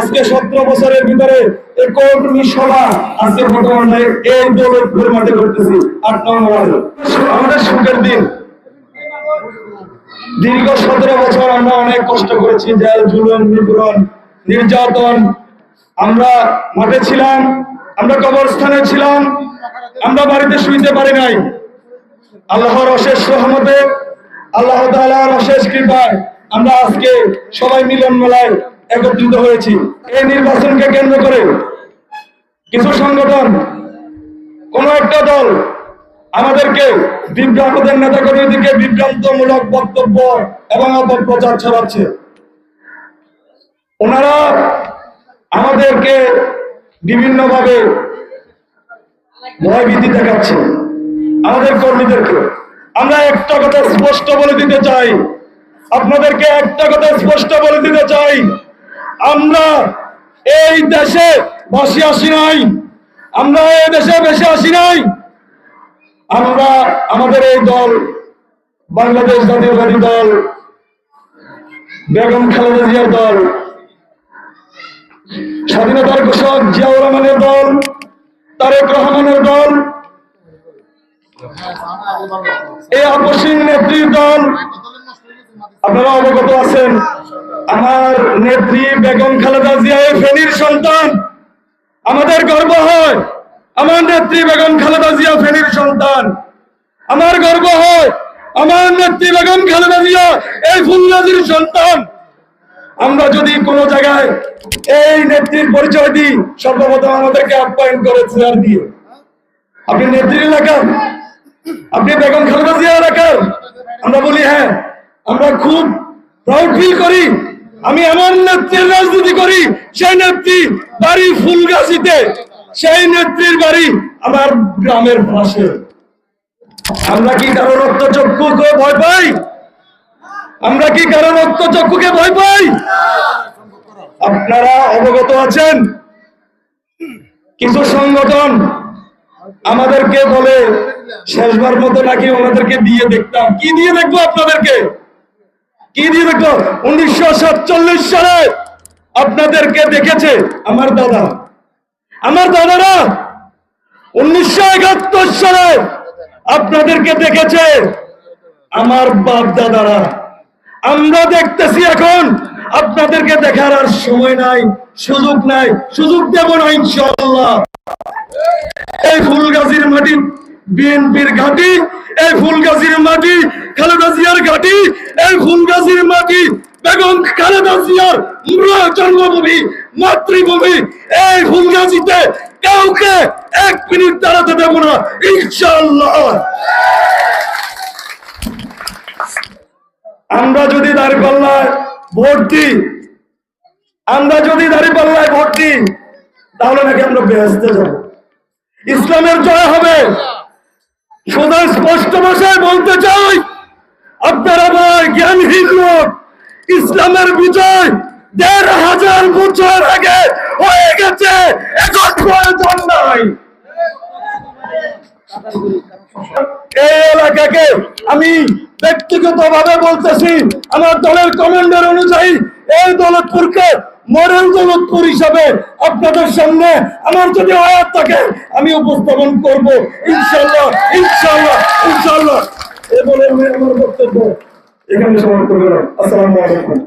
আজকে সতেরো বছরের ভিতরে আজকে বর্তমানে এই মাঠে আট নম্বর। আমাদের সুখের দিন। দীর্ঘ সতেরো বছর আমরা অনেক কষ্ট করেছি, জেল নির্যাতন। আমরা মাঠে ছিলাম, আমরা কবরস্থানে ছিলাম, আমরা বাড়িতে শুইতে পারি নাই। আল্লাহর অশেষ রহমতে, আল্লাহ তাআলার অশেষ কৃপায় আমরা আজকে সবাই মিলন মেলায় একত্রিত হয়েছি। এই নির্বাচনকে কেন্দ্র করে কিছু সংগঠন, কোন একটা দল আমাদেরকে বিভ্রান্তদের নেতা কর্মীদেরকে বিভ্রান্তমূলক বক্তব্য এবং অপপ্রচার ছড়াচ্ছে। ওনারা আমাদেরকে বিভিন্নভাবে ভয়ভীতি দেখাচ্ছে আমাদের কর্মীদেরকে। আমরা একটা কথা স্পষ্ট বলে দিতে চাই। আপনাদেরকে একটা কথা স্পষ্ট বলে দিতে চাই। আমরা এই দেশে বসে আসি নাই। আমরা এই দেশে বেশি আসি নাই। আমরা আমাদের এই দল, বাংলাদেশ জাতীয়বাদী দল, বেগম খালেদা জিয়ার দল, স্বাধীনতার ঘোষক জিয়াউর রহমানের দল, তারেক রহমানের দল, এই আপসীন নেত্রীর দল, আপনারা অবগত আছেন। আমার নেত্রী বেগম খালেদা জিয়া ফেনীর সন্তান। আমাদের গর্ব হয় আমার নেত্রী বেগম খালেদা জিয়া ফেনীর সন্তান। আমার গর্ব হয় আমার নেত্রী বেগম খালেদা জিয়া এই ফুলগাজির সন্তান। আমরা যদি কোনো জায়গায় এই নেত্রীর পরিচয় দিই, সর্বপ্রথম আমাদেরকে আপ্যায়ন করে চেয়ার দিয়ে। আপনি নেত্রীর এলাকার আপনি বেগম খালেদা জিয়া এলাকার আমরা বলি হ্যাঁ আমরা খুব প্রাউড ফিল করি। আমি এমন নেত্রীর রাজনীতি করি, সেই নেত্রী বাড়ি ফুলগাছিতে, সেই নেত্রীর বাড়ি আমার গ্রামের পাশে। আমরা কি কারও চক্ষুকে ভয় পাই? আমরা কি কারও রক্ত চক্ষুকে ভয় পাই? আপনারা অবগত আছেন? কিছু সংগঠন আমাদেরকে বলে, শেষবার মতো নাকি ওনাদেরকে দিয়ে দেখতাম। কি দিয়ে দেখব আপনাদেরকে? কি দিয়ে দেখব উনিশশো সালে আপনাদেরকে দেখেছে আমার দাদা। আমার দাদারা উনিশশো একাত্তর সালে আপনাদেরকে দেখেছে আমার বাপ দাদারা। আমরা দেখতেছি এখন, আপনাদেরকে দেখার আর সময় নাই, সুযোগ নাই, সুযোগ দেব না ইনশাআল্লাহ। এই ফুলগাছির মাটি বিএনপির ঘাটি, এই ফুলগাছির মাটি, খালেদা জিয়ার ঘাটি, এই ফুলগাছির মাটি, বেগম খালেদা জিয়ার জন্মভূমি, মাতৃভূমি, এই ফুলগাছিতে কাউকে এক মিনিট দাঁড়াতে দেব না, ইনশাআল্লাহ। আমরা যদি দাঁড়িপাল্লায় ভোট দিই, আমরা যদি দাঁড়িপাল্লায় ভোট দিই, তাহলে নাকি আমরা বেহেস্তে যাব। ইসলামের জয় হবে। স্পষ্ট ভাষায় বলতে চাই, আপনারা ভাই জ্ঞানহীন লোক, ইসলামের বিজয় দেড় হাজার বছর আগে হয়ে গেছে, এখন প্রয়োজন নাই। এই এলাকাকে আমি ব্যক্তিগত ভাবে বলতেছি, আমার দলের কমান্ডার অনুযায়ী এই দৌলতপুরকে মডেল জগৎপুর হিসাবে আপনাদের সামনে আমার যদি আয়াত থাকে, আমি উপস্থাপন করব। ইনশাল্লাহ ইনশাল্লাহ ইনশাল্লাহ এ বলে আমি আমার বক্তব্য এখানে সমাপ্ত করলাম। আসসালামু আলাইকুম।